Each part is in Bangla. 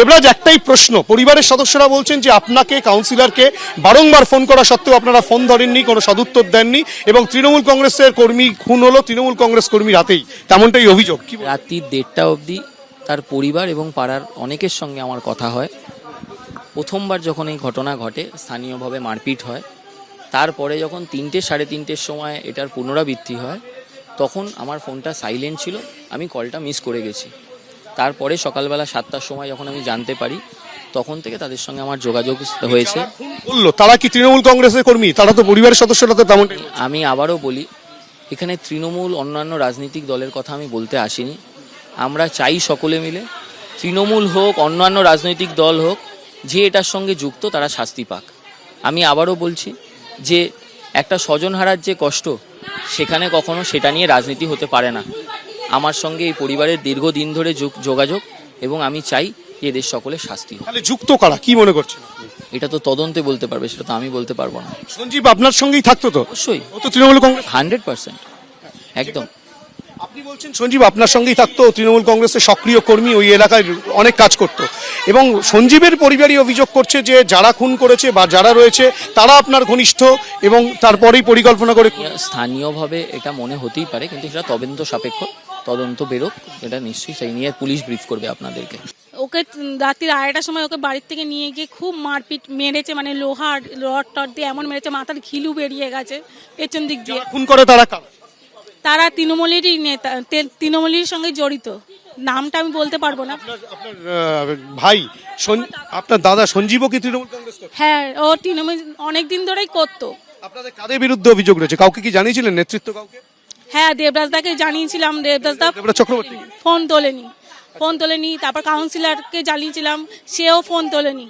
দেবরাজ, একটাই প্রশ্ন। পরিবারের সদস্যরা বলছেন যে আপনাকে কাউন্সিলরকে বারংবার ফোন করা সত্ত্বেও আপনারা ফোন ধরেননি, কোনো সদুত্তর দেননি এবং তৃণমূল কংগ্রেসের কর্মী খুন হলো তৃণমূল কংগ্রেস কর্মী রাতেই তেমনটাই অভিযোগ। কি? রাত্রি দেড়টা অবধি তার পরিবার এবং পাড়ার অনেকের সঙ্গে আমার কথা হয়। প্রথমবার যখন এই ঘটনা ঘটে, স্থানীয়ভাবে মারপিট হয়। তারপরে যখন তিনটে, সাড়ে তিনটের সময় এটার পুনরাবৃত্তি হয়, তখন আমার ফোনটা সাইলেন্ট ছিল। আমি কলটা মিস করে গেছি। তারপরে সকালবেলা সাতটার সময় যখন আমি জানতে পারি তখন থেকে তাদের সঙ্গে আমার যোগাযোগ হয়েছে। বলল তারা কি তৃণমূল কংগ্রেসের কর্মী? তারা তো পরিবারের সদস্যরা তো তেমনটাই আমি আবারও বলি এখানে তৃণমূল অন্যান্য রাজনৈতিক দলের কথা আমি বলতে আসিনি। আমরা চাই সকলে মিলে তৃণমূল হোক অন্যান্য রাজনৈতিক দল হোক যে এটার সঙ্গে যুক্ত তারা শাস্তি পাক। আমি আবারও বলছি যে একটা স্বজন হারার যে কষ্ট সেখানে কখনো সেটা নিয়ে রাজনীতি হতে পারে না। আমার সঙ্গে এই পরিবারের দীর্ঘদিন ধরে যোগ- যোগাযোগ এবং আমি চাই যে এদের সকলের শাস্তি হোক। তাহলে যুক্ত কারা? কি মনে করছেন এটা তো তদন্তে বলতে পারবে সেটা তো আমি বলতে পারব না। সঞ্জীব আপনার সঙ্গেই থাকতো তো? অবশ্যই। ও তো তৃণমূল কংগ্রেস হান্ড্রেড পার্সেন্ট। একদম। আপনি বলছেন সঞ্জীব আপনার সঙ্গেই থাকতো। তৃণমূল কংগ্রেসের সক্রিয় কর্মী ওই এলাকায় অনেক কাজ করত। এবং সঞ্জীবের পরিবারই অভিযোগ করছে যে যারা খুন করেছে বা যারা রয়েছে তারা আপনার ঘনিষ্ঠ এবং তারপরেই পরিকল্পনা করে স্থানীয়ভাবে এটা মনে হতেই পারে কিন্তু সেটা তদন্ত সাপেক্ষ। তদন্ত বেরোক এটা নিশ্চয়ই সেই নিয়ে পুলিশ ব্রিফ করবে আপনাদেরকে। ওকে রাত্রির আড়াইটার সময় ওকে বাড়ির থেকে নিয়ে গিয়ে খুব মারপিট মেরেছে মানে লোহার রড টড দিয়ে এমন মেরেছে মাথার ঘিলু বেরিয়ে গেছে পেছন দিক দিয়ে। খুন করে তারা তারা তৃণমূলেরই নেতা তৃণমূলের সঙ্গে জড়িত। নামটা আমি বলতে পারব না। আপনার আপনার আহ, ভাই আপনার দাদা সঞ্জীবও কি তৃণমূল কংগ্রেস হ্যাঁ ও তৃণমূল অনেক দিন ধরেই করতো। আপনাদের কাদের বিরুদ্ধে অভিযোগ রয়েছে? কাউকে কি জানিয়েছিলেন নেতৃত্ব কাউকে? হ্যাঁ দেবদাসদাকে জানিয়েছিলাম দেবদাসদা চক্রবর্তী। ফোন তোলেনি। ফোন তোলেনি তারপর কাউন্সিলরকে জানিয়েছিলাম সেও ফোন তোলেনি।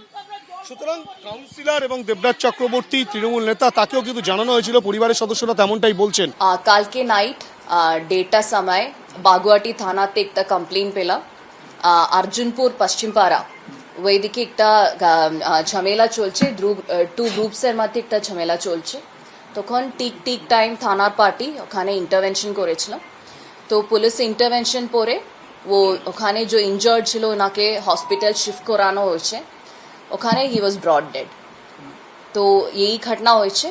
সুতরাং কাউন্সিলর এবং চক্রবর্তী তৃণমূল নেতা কিন্তু জানানো হয়েছিল পরিবারের সদস্যরা তেমনটাই বলছেন। কালকে নাইট সময় বাগুয়াটি থানাতে একটা কমপ্লেন পেলাম। পশ্চিমপাড়া। ওইদিকে একটা ঝামেলা চলছে টু গ্রুপসের মধ্যে একটা ঝামেলা চলছে। তখন টিক টিক টাইম থানার পার্টি, ওখানে ইন্টারভেনশন করেছিল। তো পুলিশ ইন্টারভেনশন পরে ও ওখানে যে ইনজার্ড ছিল, ওনাকে হসপিটাল শিফট করানো হয়েছে। ওখানে হি ওয়াজ ব্রড ডেড তো এই ঘটনা হয়েছে।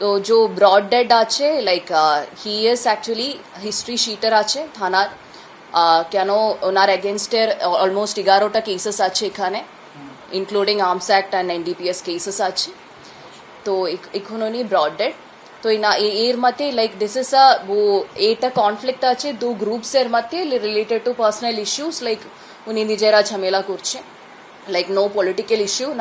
তো যে ব্রড ডেড আছে like he is actually history sheeter আছে থানার। কেন ওনার এগেনস্টের অলমোস্ট এগারোটা কেসেস আছে এখানে including arms act and NDPS cases আছে। তো এখ- এখন উনি ব্রড ডেড তো এই না, এ- এর মতে লাইক দিস ইস আ ও, এটা কনফ্লিক্ট আছে দু গ্রুপসের মধ্যে related to personal issues like উনি নিজেরা ঝামেলা করছে। Like no political issue